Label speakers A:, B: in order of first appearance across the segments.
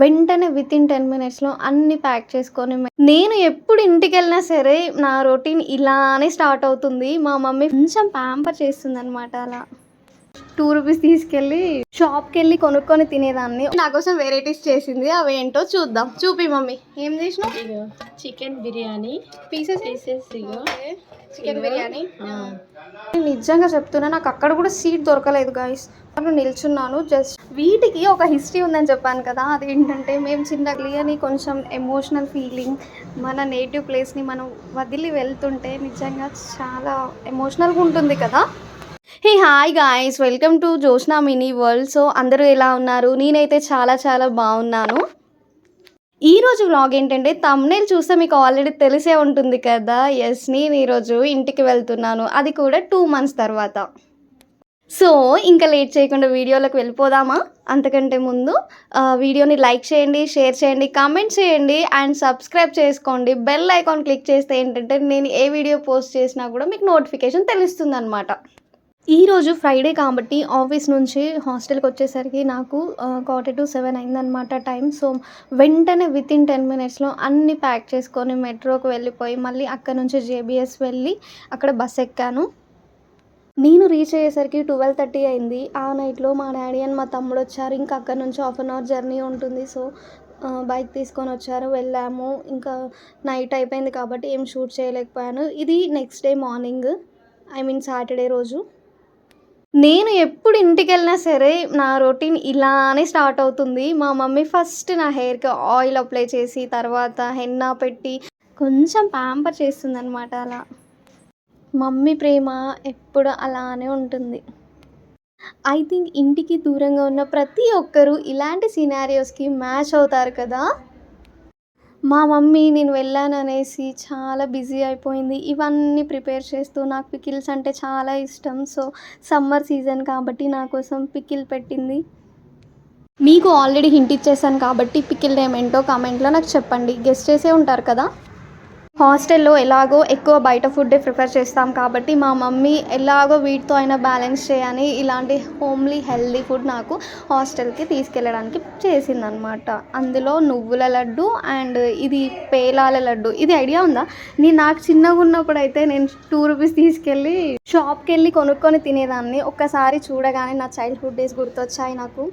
A: వెంటనే within ten మినిట్స్లో అన్ని ప్యాక్ చేసుకొని నేను ఎప్పుడు ఇంటికి వెళ్ళినా సరే నా రొటీన్ ఇలానే స్టార్ట్ అవుతుంది. మా మమ్మీ కొంచెం ప్యాంపర్ చేస్తుంది అనమాట అలా. టూ రూపీస్ తీసుకెళ్ళి షాప్కి వెళ్ళి కొనుక్కొని తినేదాన్ని. నా కోసం వెరైటీస్ చేసింది. అవి ఏంటో చూద్దాం. చూపి మమ్మీ. ఏం చేసినావు?
B: Chicken biryani.
A: Pieces
B: pieces
A: chicken biryani? నిజంగా చెప్తున్నా నాకు అక్కడ కూడా సీట్ దొరకలేదు గాయస్ అక్కడ నిల్చున్నాను జస్ట్ వీటికి ఒక హిస్టరీ ఉందని చెప్పాను కదా అదేంటంటే మేము చిన్న క్లియర్ని కొంచెం ఎమోషనల్ ఫీలింగ్ మన నేటివ్ ప్లేస్ని మనం వదిలి వెళ్తుంటే నిజంగా చాలా ఎమోషనల్గా ఉంటుంది కదా. Hey hi guys welcome to Joshna mini world so అందరూ ఎలా ఉన్నారు? నేనైతే చాలా చాలా బాగున్నాను. ఈ రోజు వ్లాగ్ ఏంటంటే తమ్నేల్ చూస్తే మీకు ఆల్రెడీ తెలిసే ఉంటుంది కదా. ఎస్ నేను ఈరోజు ఇంటికి వెళ్తున్నాను. అది కూడా టూ మంత్స్ తర్వాత. సో ఇంకా లేట్ చేయకుండా వీడియోలోకి వెళ్ళిపోదామా? అంతకంటే ముందు వీడియోని లైక్ చేయండి షేర్ చేయండి కామెంట్ చేయండి అండ్ సబ్స్క్రైబ్ చేసుకోండి. బెల్ ఐకాన్ క్లిక్ చేస్తే ఏంటంటే నేను ఏ వీడియో పోస్ట్ చేసినా కూడా మీకు నోటిఫికేషన్ తెలుస్తుంది అనమాట ఈరోజు ఫ్రైడే కాబట్టి ఆఫీస్ నుంచి హాస్టల్కి వచ్చేసరికి నాకు క్వార్టర్ టు సెవెన్ అయిందనమాట టైం. సో వెంటనే విత్ ఇన్ టెన్ మినిట్స్లో అన్నీ ప్యాక్ చేసుకొని మెట్రోకి వెళ్ళిపోయి మళ్ళీ అక్కడ నుంచి జేబీఎస్ వెళ్ళి అక్కడ బస్ ఎక్కాను. నేను రీచ్ అయ్యేసరికి ట్వెల్వ్ థర్టీ అయింది. ఆ నైట్లో మా డాడీ అండ్ మా తమ్ముడు వచ్చారు. ఇంకా అక్కడ నుంచి హాఫ్ అన్ అవర్ జర్నీ ఉంటుంది. సో బైక్ తీసుకొని వచ్చారు. వెళ్ళాము. ఇంకా నైట్ అయిపోయింది కాబట్టి ఏం షూట్ చేయలేకపోయాను. ఇది next day morning I mean Saturday రోజు. నేను ఎప్పుడు ఇంటికి వెళ్ళినా సరే నా రొటీన్ ఇలానే స్టార్ట్ అవుతుంది. మా మమ్మీ ఫస్ట్ నా హెయిర్కి ఆయిల్ అప్లై చేసి తర్వాత హెన్నా పెట్టి కొంచెం ప్యాంపర్ చేస్తుంది అనమాట అలా. మమ్మీ ప్రేమ ఎప్పుడు అలానే ఉంటుంది. ఐ థింక్ ఇంటికి దూరంగా ఉన్న ప్రతి ఒక్కరూ ఇలాంటి సినారియోస్కి మ్యాచ్ అవుతారు కదా? మా మమ్మీ నేను వెళ్ళాను అనేసి చాలా బిజీ అయిపోయింది. ఇవన్నీ ప్రిపేర్ చేస్తూ నాకు పికిల్స్ అంటే చాలా ఇష్టం. సో సమ్మర్ సీజన్ కాబట్టి నా కోసం పికిల్ పెట్టింది. మీకు ఆల్రెడీ హింట్ ఇచ్చేసాను కాబట్టి పికిల్ నేమ్ ఏంటో కామెంట్లో నాకు చెప్పండి. గెస్ట్ చేసే ఉంటారు కదా? హాస్టల్లో ఎలాగో ఎక్కువ బయట ఫుడ్డే ప్రిఫర్ చేస్తాం కాబట్టి మా మమ్మీ ఎలాగో వీటితో అయినా బ్యాలెన్స్ చేయని ఇలాంటి హోమ్లీ హెల్దీ ఫుడ్ నాకు హాస్టల్కి తీసుకెళ్ళడానికి చేసిందనమాట. అందులో నువ్వుల లడ్డు అండ్ ఇది పేలాల లడ్డు. ఇది ఐడియా ఉందా? నేను నాకు చిన్నగా ఉన్నప్పుడు అయితే నేను టూ రూపీస్ తీసుకెళ్ళి షాప్కి వెళ్ళి కొనుక్కొని తినేదాన్ని. ఒక్కసారి చూడగానే నా చైల్డ్హుడ్ డేస్ గుర్తొచ్చాయి నాకు.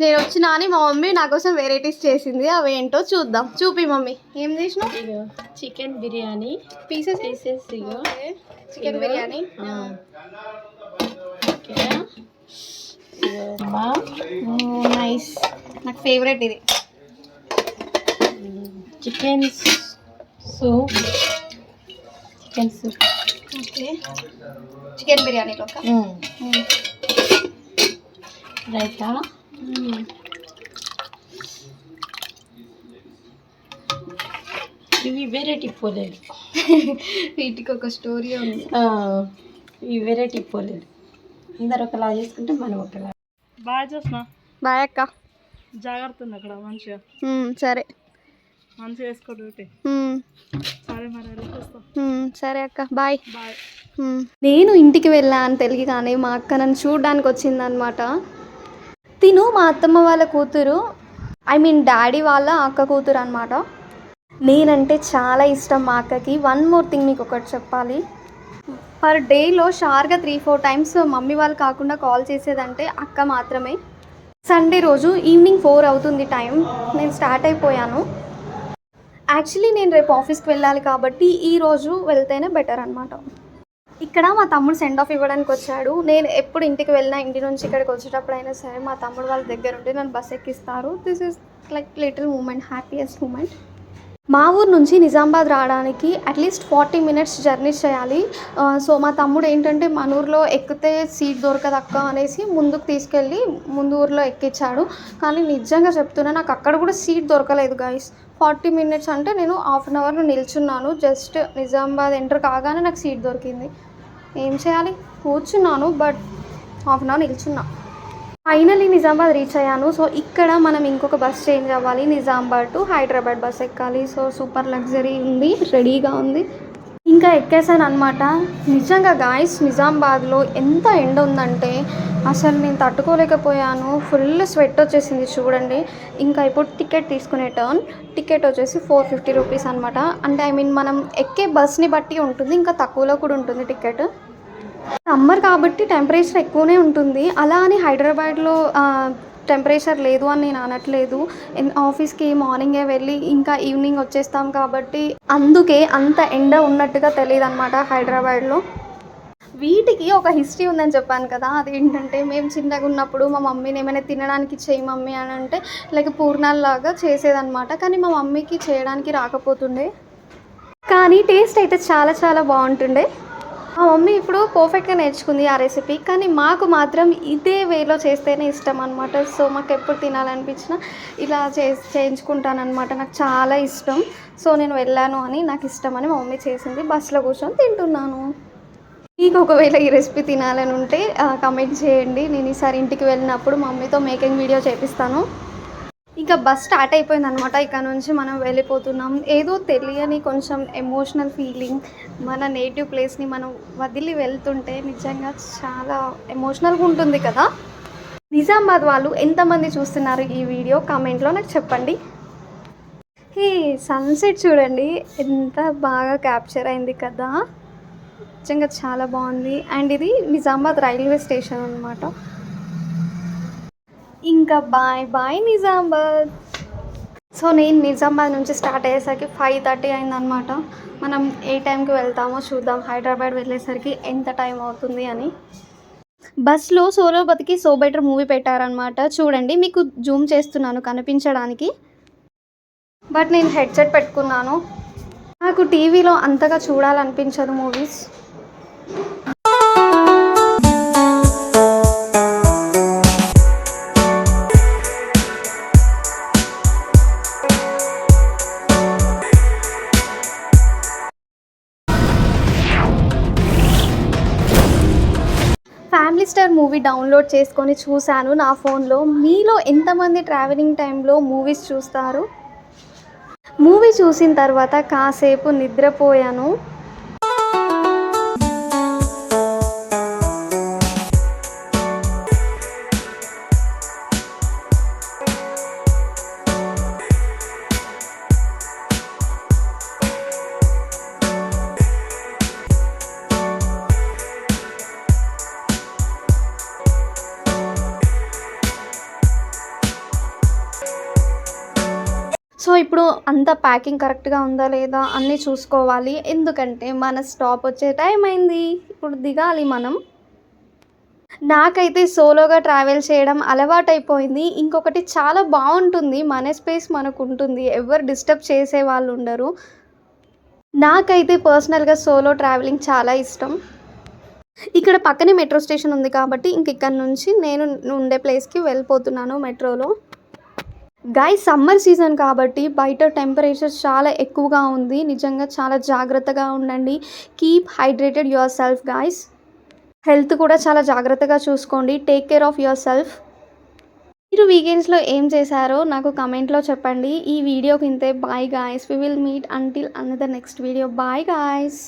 A: నేను వచ్చినా అని మా మమ్మీ నా కోసం వెరైటీస్ చేసింది. అవి ఏంటో చూద్దాం. చూపి మమ్మీ. ఏం చేసినావు?
B: Chicken biryani.
A: Pieces
B: pieces
A: chicken. Biryani. Nice నాకు ఫేవరెట్ ఇది.
B: Chicken soup chicken soup
A: okay chicken బిర్యానీలో
B: రైతా ఇవి వెరైటీ పోలేదు
A: వీటికి ఒక స్టోరీ ఉంది.
B: ఇవి వెరైటీ పోలేదు అందరు ఒకలా చేసుకుంటే మనం ఒకలా.
C: బాగా చేసిన
A: బాయ్ అక్క.
C: జాగ్రత్త ఉంది అక్కడ మంచిగా.
A: మ్మ్, సరే.
C: మంచిగా వేసుకో డ్యూటీ.
A: మ్మ్,
C: సరే మరి
A: సరే అక్క బాయ్.
C: బాయ్.
A: నేను ఇంటికి వెళ్ళాను తెలియగానే మా అక్క నన్ను చూడడానికి వచ్చిందనమాట తిను మా అత్తమ్మ వాళ్ళ కూతురు. ఐ మీన్ డాడీ వాళ్ళ అక్క కూతురు అనమాట నేనంటే చాలా ఇష్టం మా అక్కకి. వన్ మోర్ థింగ్ మీకు ఒకటి చెప్పాలి. పర్ డేలో షార్గా త్రీ ఫోర్ టైమ్స్ మమ్మీ వాళ్ళు కాకుండా కాల్ చేసేదంటే అక్క మాత్రమే. సండే రోజు ఈవినింగ్ ఫోర్ అవుతుంది టైం నేను స్టార్ట్ అయిపోయాను. యాక్చువల్లీ నేను రేపు ఆఫీస్కి వెళ్ళాలి కాబట్టి ఈ రోజు వెళ్తేనే బెటర్ అనమాట ఇక్కడ మా తమ్ముడు సెండ్ ఆఫ్ ఇవ్వడానికి వచ్చాడు. నేను ఎప్పుడు ఇంటికి వెళ్ళినా ఇంటి నుంచి ఇక్కడికి వచ్చేటప్పుడు అయినా సరే మా తమ్ముడు వాళ్ళ దగ్గర ఉంటే నన్ను bus ఎక్కిస్తారు. This is like little moment happiest moment మా ఊరు నుంచి నిజామాబాద్ రావడానికి at least forty minutes journey చేయాలి. సో మా తమ్ముడు ఏంటంటే మన ఊర్లో ఎక్కితే సీట్ దొరకదు అక్క అనేసి ముందుకు తీసుకెళ్ళి ముందు ఊర్లో ఎక్కించాడు. కానీ నిజంగా చెప్తున్నా నాకు అక్కడ కూడా సీట్ దొరకలేదు గాయస్ ఫార్టీ మినిట్స్ అంటే నేను హాఫ్ అన్ అవర్ నిల్చున్నాను. జస్ట్ నిజామాబాద్ ఎంటర్ కాగానే నాకు సీట్ దొరికింది. ఏం చేయాలి? కూర్చున్నాను బట్ హాఫ్ అన్ అవర్ నిల్చున్నా. ఫైనలీ నిజామాబాద్ రీచ్ అయ్యాను. సో ఇక్కడ మనం ఇంకొక బస్ చేంజ్ అవ్వాలి. నిజామాబాద్ టు హైదరాబాద్ బస్ ఎక్కాలి. సో సూపర్ లగ్జరీ ఉంది రెడీగా ఉంది. ఇంకా ఎక్కేసాను అనమాట నిజంగా గాయస్ నిజామాబాద్లో ఎంత ఎండ ఉందంటే అసలు నేను తట్టుకోలేకపోయాను. ఫుల్ స్వెట్ వచ్చేసింది చూడండి. ఇంకా ఇప్పుడు టికెట్ తీసుకునే టర్న్. టికెట్ వచ్చేసి ఫోర్ ఫిఫ్టీ రూపీస్ అనమాట అంటే ఐ మీన్ మనం ఎక్కే బస్ని బట్టి ఉంటుంది ఇంకా తక్కువలో కూడా ఉంటుంది టికెట్. సమ్మర్ కాబట్టి టెంపరేచర్ ఎక్కువనే ఉంటుంది. అలా అని హైదరాబాద్లో టెంపరేచర్ లేదు అని నేను అనట్లేదు. ఆఫీస్కి మార్నింగే వెళ్ళి ఇంకా ఈవినింగ్ వచ్చేస్తాం కాబట్టి అందుకే అంత ఎండ ఉన్నట్టుగా తెలియదు అనమాట హైదరాబాద్లో. వీటికి ఒక హిస్టరీ ఉందని చెప్పాను కదా అదేంటంటే మేము చిన్నగా ఉన్నప్పుడు మా మమ్మీని ఏమైనా తినడానికి చేయి మమ్మీ అని అంటే లైక్ పూర్ణాల్లాగా చేసేదనమాట కానీ మా మమ్మీకి చేయడానికి రాకపోతుండే. కానీ టేస్ట్ అయితే చాలా చాలా బాగుంటుండే. మా మమ్మీ ఇప్పుడు పర్ఫెక్ట్గా నేర్చుకుంది ఆ రెసిపీ కానీ మాకు మాత్రం ఇదే వేలో చేస్తేనే ఇష్టం అనమాట సో మాకు ఎప్పుడు తినాలనిపించినా ఇలా చే చేయించుకుంటానమాట నాకు చాలా ఇష్టం. సో నేను వెళ్ళాను అని నాకు ఇష్టం అని మా మమ్మీ చేసింది. బస్సులో కూర్చొని తింటున్నాను. మీకు ఒకవేళ ఈ రెసిపీ తినాలని ఉంటే కమెంట్ చేయండి. నేను ఈసారి ఇంటికి వెళ్ళినప్పుడు మమ్మీతో మేకింగ్ వీడియో చేపిస్తాను. ఇంకా బస్ స్టార్ట్ అయిపోయింది అనమాట ఇక్కడ నుంచి మనం వెళ్ళిపోతున్నాం. ఏదో తెలియని కొంచెం ఎమోషనల్ ఫీలింగ్ మన నేటివ్ ప్లేస్ని మనం వదిలి వెళ్తుంటే నిజంగా చాలా ఎమోషనల్గా ఉంటుంది కదా. నిజామాబాద్ వాళ్ళు ఎంతమంది చూస్తున్నారు ఈ వీడియో? కామెంట్లో నాకు చెప్పండి. ఈ సన్సెట్ చూడండి. ఎంత బాగా క్యాప్చర్ అయింది కదా. నిజంగా చాలా బాగుంది. అండ్ ఇది నిజామాబాద్ రైల్వే స్టేషన్ అనమాట ఇంకా బాయ్ బాయ్ నిజామాబాద్. సో నేను నిజామాబాద్ నుంచి స్టార్ట్ అయ్యేసరికి ఫైవ్ థర్టీ అయిందనమాట మనం ఏ టైంకి వెళ్తామో చూద్దాం. హైదరాబాద్ వెళ్ళేసరికి ఎంత టైం అవుతుంది అని. బస్లో సోలోపతికి సో బెటర్ మూవీ పెట్టారనమాట చూడండి మీకు జూమ్ చేస్తున్నాను కనిపించడానికి. బట్ నేను హెడ్సెట్ పెట్టుకున్నాను. నాకు టీవీలో అంతగా చూడాలనిపించదు movies. Family Star movie download చేసుకొని చూశాను నా ఫోన్లో. మీలో ఎంతమంది ట్రావెలింగ్ టైంలో మూవీస్ చూస్తారు? మూవీ చూసిన తర్వాత కాసేపు నిద్రపోయాను. అంత ప్యాకింగ్ కరెక్ట్గా ఉందా లేదా అన్నీ చూసుకోవాలి. ఎందుకంటే మన స్టాప్ వచ్చే టైం అయింది. ఇప్పుడు దిగాలి మనం. నాకైతే సోలోగా ట్రావెల్ చేయడం అలవాటైపోయింది. ఇంకొకటి చాలా బాగుంటుంది. మన స్పేస్ మనకు ఉంటుంది ఎవరు డిస్టర్బ్ చేసే వాళ్ళు ఉండరు. నాకైతే పర్సనల్గా సోలో ట్రావెలింగ్ చాలా ఇష్టం. ఇక్కడ పక్కనే మెట్రో స్టేషన్ ఉంది కాబట్టి ఇంక ఇక్కడ నుంచి నేను ఉండే ప్లేస్కి వెళ్ళిపోతున్నాను మెట్రోలో. గాయ సమ్మర్ సీజన్ కాబట్టి బయట టెంపరేచర్ చాలా ఎక్కువగా ఉంది. నిజంగా చాలా జాగ్రత్తగా ఉండండి. Keep hydrated yourself guys health కూడా చాలా జాగ్రత్తగా చూసుకోండి. Take care of yourself మీరు వీకెండ్స్లో ఏం చేశారో నాకు కమెంట్లో చెప్పండి. ఈ వీడియోకి ఇంతే. Bye guys we will meet until another next video bye guys